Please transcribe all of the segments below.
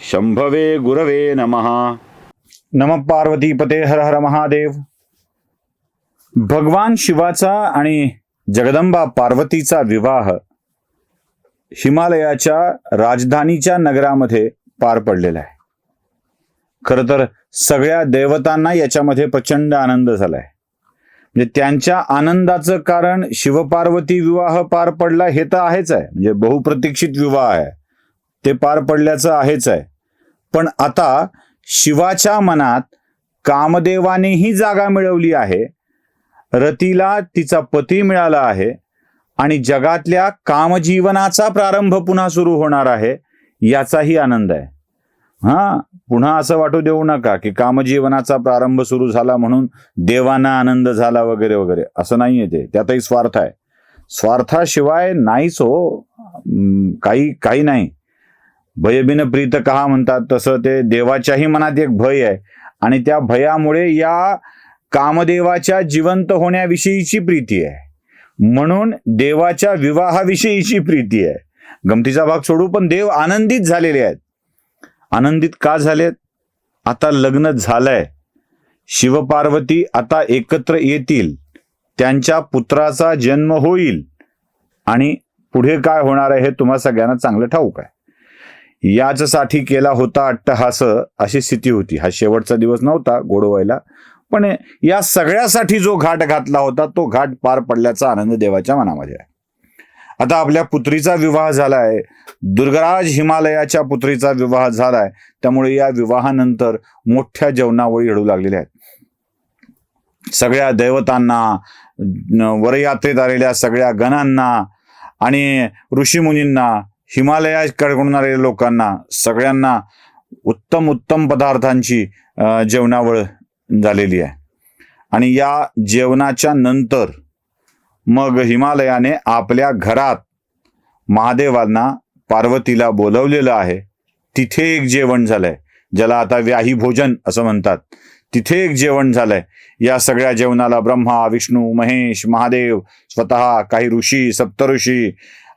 शंभवे गुरवे नमः। नम पार्वतीपते हर हर महादेव। भगवान शिवाचा आणि जगदंबा पार्वतीचा विवाह हिमालयाच्या राजधानीच्या नगरामध्ये पार पडलेला आहे. खर तर सगळ्या देवतांना याच्यामध्ये प्रचंड आनंद झालाय. म्हणजे त्यांच्या आनंदाचं कारण शिवपार्वती विवाह पार पडला हे तर आहेच आहे. म्हणजे बहुप्रतीक्षित विवाह आहे. ते पार पडल्याचं आहेच आहे. पण आता शिवाच्या मनात कामदेवानेही जागा मिळवली आहे. रतीला तिचा पती मिळाला आहे आणि जगातल्या कामजीवनाचा प्रारंभ पुन्हा सुरू होणार आहे याचाही आनंद आहे. हा पुन्हा असं वाटू देऊ नका की कामजीवनाचा प्रारंभ सुरू झाला म्हणून देवांना आनंद झाला वगैरे वगैरे. असं नाहीये ते. त्यातही स्वार्थ आहे. स्वार्थाशिवाय नाहीच हो. काही काही नाही. भयबिन प्रीत कहा म्हणतात. तसं ते देवाच्याही मनात एक भय आहे. आणि त्या भयामुळे या कामदेवाच्या जिवंत होण्याविषयीची प्रीती आहे. म्हणून देवाच्या विवाहाविषयीची प्रीती आहे. गमतीचा भाग सोडू पण देव आनंदित झालेले आहेत. आनंदित का झालेत? आता लग्न झालंय. शिवपार्वती आता एकत्र येतील. त्यांच्या पुत्राचा जन्म होईल. आणि पुढे काय होणार आहे हे तुम्हा सगळ्यांना चांगलं ठाऊक आहे. याचसाठी केला होता अट्टहास अशी स्थिती होती. हा शेवटचा दिवस नव्हता गोडवायला पण या सगळ्यासाठी जो घाट घातला होता तो घाट पार पडल्याचा आनंद देवाच्या मनामध्ये आहे. आता आपल्या पुत्रीचा विवाह झालाय. दुर्गराज हिमालयाच्या पुत्रीचा विवाह झालाय. त्यामुळे या विवाहानंतर मोठ्या जेवणावळी घडू लागलेल्या आहेत. सगळ्या दैवतांना वरयात्रेत आलेल्या सगळ्या गणांना आणि ऋषीमुनींना हिमालयाकडून आलेल्या लोकांना सगळ्यांना उत्तम उत्तम पदार्थांची जेवणावळ झालेली आहे. आणि या जेवणाच्या नंतर मग हिमालयाने आपल्या घरात महादेवांना पार्वतीला बोलवलेलं आहे. तिथे एक जेवण झालंय ज्याला आता व्याही भोजन असं म्हणतात. तिथे एक जेवण झालंय. या सगळ्या जेवणाला ब्रह्मा विष्णू महेश महादेव स्वतः काही ऋषी सप्तऋषी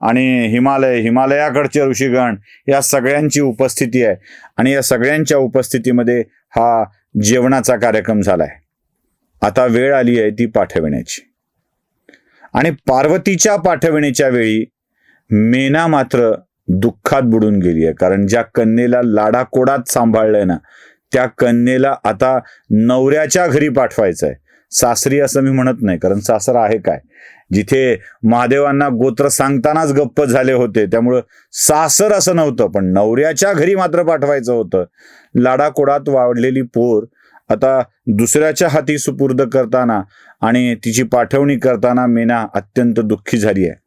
आणि हिमालय हिमालयाकडचे ऋषीगण या सगळ्यांची उपस्थिती आहे. आणि या सगळ्यांच्या उपस्थितीमध्ये हा जेवणाचा कार्यक्रम झालाय. आता वेळ आली आहे ती पाठविण्याची. आणि पार्वतीच्या पाठविण्याच्या वेळी मेना मात्र दुःखात बुडून गेली आहे. कारण ज्या कन्येला लाडाकोडात सांभाळलंय ना त्या कन्येला आता नवऱ्याच्या घरी पाठवायचं आहे सासरी असं मी म्हणत नाही कारण सासर आहे काय? जिथे महादेवांना गोत्र सांगतानाच गप्प झाले होते त्यामुळं सासर असं नव्हतं पण नवऱ्याच्या घरी मात्र पाठवायचं होतं. लाडाकोडात वाढलेली पोर आता दुसऱ्याच्या हाती सुपूर्द करताना आणि तिची पाठवणी करताना मेना अत्यंत दुःखी झाली आहे.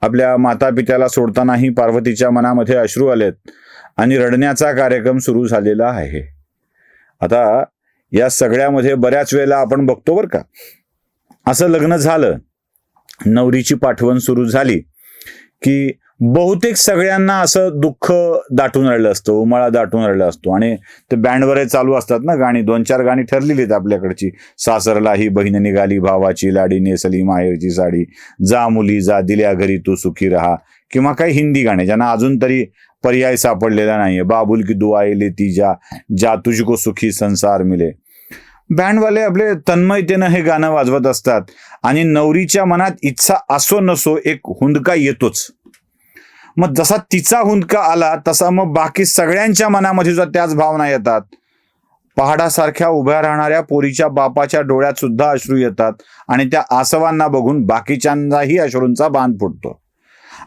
आपल्या माता पित्याला सोडतानाही पार्वतीच्या मनामध्ये अश्रू आलेत आणि रडण्याचा कार्यक्रम सुरू झालेला आहे. आता या सगळ्यामध्ये बऱ्याच वेळेला आपण बघतो बरं का. असं लग्न झालं नवरीची पाठवण सुरू झाली की बहुतेक सगळ्यांना असं दुःख दाटून राहिलं असतं उमाळा दाटून राहिला असतो. आणि ते बँडवरे चालू असतात ना गाणी दोन चार गाणी ठरलेली आहेत आपल्याकडची. सासरला ही बहीण निघाली भावाची लाडी नेसली माहेरची साडी. जा मुली जा दिल्या घरी तू सुखी राहा. किंवा काही हिंदी गाणे ज्यांना अजून तरी पर्याय सापडलेला नाहीये. बाबुल की दुआए ती जा जा तुझको सुखी संसार मिले. बँडवाले आपले तन्मयतेनं हे गाणं वाजवत असतात. आणि नवरीच्या मनात इच्छा असो नसो एक हुंदका येतोच. मग जसा तिचा हुंदका आला तसा मग बाकी सगळ्यांच्या मनामध्ये सुद्धा त्याच भावना येतात. पहाडासारख्या उभ्या राहणाऱ्या पोरीच्या बापाच्या डोळ्यात सुद्धा अश्रू येतात आणि त्या आसवांना बघून बाकीच्यांचाही अश्रूंचा बांध फुटतो.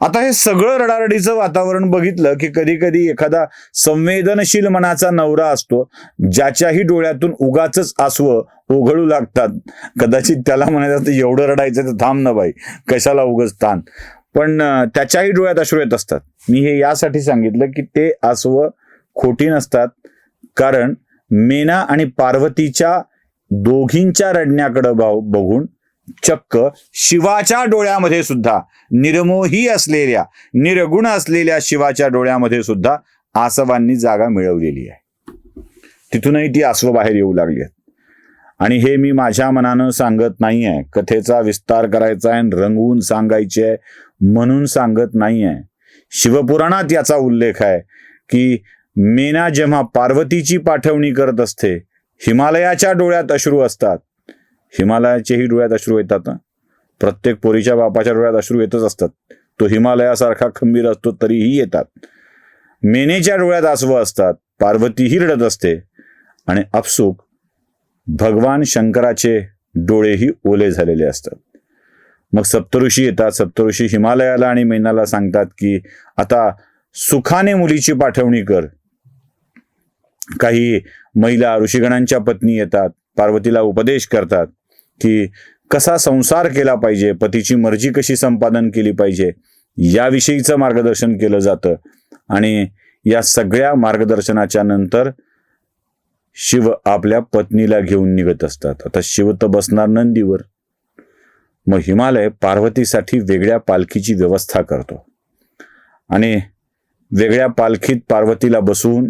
आता हे सगळं रडारडीचं वातावरण बघितलं की कधी कधी एखादा संवेदनशील मनाचा नवरा असतो ज्याच्याही डोळ्यातून उगाच आसवं ओघळू लागतात. कदाचित त्याला म्हणायचं एवढं रडायचं तर थांब ना बाई कशाला उगच ताण? पण त्याच्याही डोळ्यात अश्रू येत असतात. मी हे यासाठी सांगितलं की ते आसवं खोटी नसतात. कारण मेना आणि पार्वतीच्या दोघींच्या रडण्याकडं भाव- बघून चक्क शिवाच्या डोळ्यामध्ये सुद्धा निर्मोही असलेल्या निर्गुण असलेल्या शिवाच्या डोळ्यामध्ये सुद्धा आसवांनी जागा मिळवलेली आहे. तिथूनही ती आसवं बाहेर येऊ लागली आहेत. आणि हे मी माझ्या मनानं सांगत नाही आहे. कथेचा विस्तार करायचा आहे आणि रंगवून सांगायचे आहे म्हणून सांगत नाही आहे. शिवपुराणात याचा उल्लेख आहे की मेना जेव्हा पार्वतीची पाठवणी करत असते हिमालयाच्या डोळ्यात अश्रू असतात. हिमालयाचेही डोळ्यात अश्रू येतात ना. प्रत्येक पोरीच्या बापाच्या डोळ्यात अश्रू येतच असतात. तो हिमालयासारखा खंबीर असतो तरीही येतात. मेनेच्या डोळ्यात आसव असतात. पार्वतीही रडत असते. आणि अपसुक भगवान शंकराचे डोळेही ओले झालेले असतात. मग सप्तऋषी येतात. सप्तऋषी हिमालयाला आणि मेनाला सांगतात की आता सुखाने मुलीची पाठवणी कर. काही महिला ऋषीगणांच्या पत्नी येतात. पार्वतीला उपदेश करतात. की कसा संसार केला पाहिजे पतीची मर्जी कशी संपादन केली पाहिजे याविषयीचं मार्गदर्शन केलं जातं. आणि या सगळ्या मार्गदर्शनाच्या नंतर शिव आपल्या पत्नीला घेऊन निघत असतात. आता शिव तर बसणार नंदीवर. मग हिमालय पार्वतीसाठी वेगळ्या पालखीची व्यवस्था करतो. आणि वेगळ्या पालखीत पार्वतीला बसवून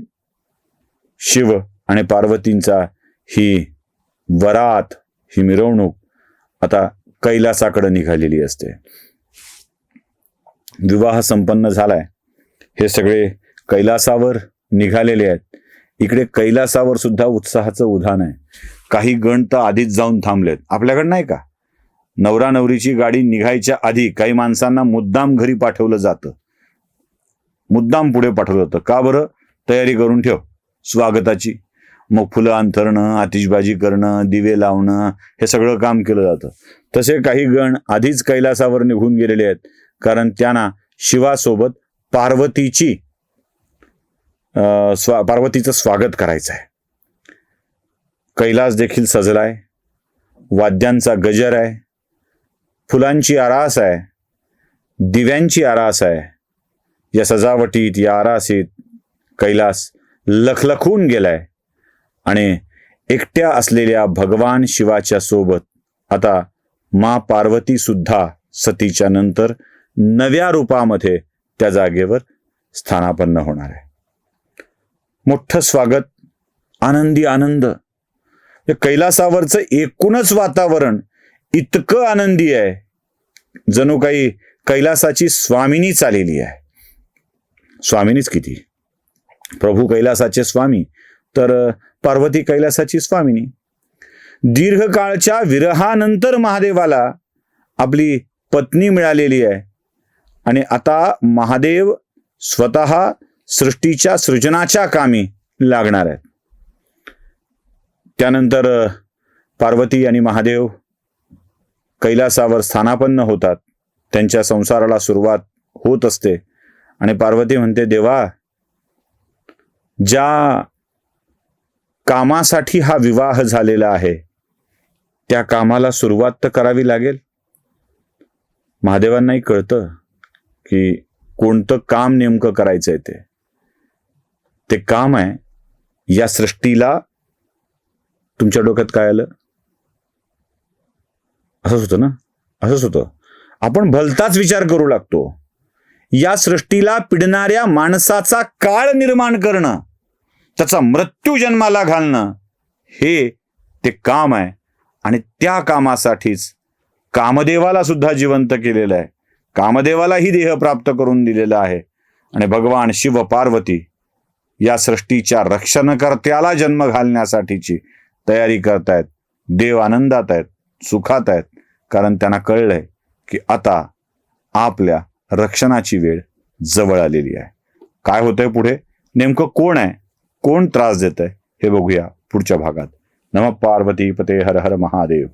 शिव आणि पार्वतींचा ही वरात ही मिरवणूक आता कैलासाकडे निघालेली असते. विवाह संपन्न झालाय. हे सगळे कैलासावर निघालेले आहेत. इकडे कैलासावर सुद्धा उत्साहाचं उधाण आहे. काही गण तर आधीच जाऊन थांबलेत. आपल्याकडे नाही का? नवरा नवरीची गाडी निघायच्या आधी काही माणसांना मुद्दाम घरी पाठवलं जातं. मुद्दाम पुढे पाठवलं जातं. का बरं? तयारी करून ठेव. स्वागताची. मग फुलं अंथरणं आतिषबाजी करणं दिवे लावणं हे सगळं काम केलं जातं. तसे काही गण आधीच कैलासावर निघून गेलेले आहेत. कारण त्यांना शिवासोबत पार्वतीची स्वा पार्वतीचं स्वागत करायचं आहे. कैलास देखील सजलाय. वाद्यांचा गजर आहे. फुलांची आरास आहे. दिव्यांची आरास आहे. या सजावटीत या आरासीत कैलास लखलखून गेलाय. आणि एकट्या असलेल्या भगवान शिवाच्या सोबत आता मा पार्वती सुद्धा सतीच्या नंतर नव्या रूपामध्ये त्या जागेवर स्थानापन्न होणार आहे. मोठं स्वागत आनंदी आनंद. कैलासावरचं एकूणच वातावरण इतकं आनंदी आहे जणू काही कैलासाची स्वामिनीच आलेली आहे. स्वामिनीच किती? प्रभू कैलासाचे स्वामी. तर पार्वती कैलासाची स्वामिनी. दीर्घकाळच्या विरहानंतर महादेवाला आपली पत्नी मिळालेली आहे. आणि आता महादेव स्वतः सृष्टीच्या सृजनाच्या कामी लागणार आहेत. त्यानंतर पार्वती आणि महादेव कैलासावर स्थानापन्न होतात. त्यांच्या संसाराला सुरुवात होत असते. आणि पार्वती म्हणते देवा ज्या कामासाठी हा विवाह झालेला आहे. त्या कामाला सुरुवात तर करावी लागेल. महादेवांनाही कळतं की कोणतं काम नेमकं करायचंय ते. ते काम आहे या सृष्टीला तुमच्या डोक्यात काय आलं? असंच होतं ना? असंच होतं. आपण भलताच विचार करू लागतो. या सृष्टीला पिडणाऱ्या माणसाचा काळ निर्माण करणं. त्याचा मृत्यू जन्माला घालणं हे ते काम आहे. आणि त्या कामासाठीच कामदेवाला सुद्धा जिवंत केलेलं आहे. कामदेवालाही देह प्राप्त करून दिलेला आहे. आणि भगवान शिव पार्वती या सृष्टीच्या रक्षणकर्त्याला जन्म घालण्यासाठीची तयारी करतायत देव आनंदात आहेत सुखात आहेत. कारण त्यांना कळलंय की आता आपल्या रक्षणाची वेळ जवळ आलेली आहे. काय होतंय पुढे? नेमकं कोण आहे? कोण त्रास देत आहे हे बघूया पुढच्या भागात. नम पार्वती पते हर हर महादेव.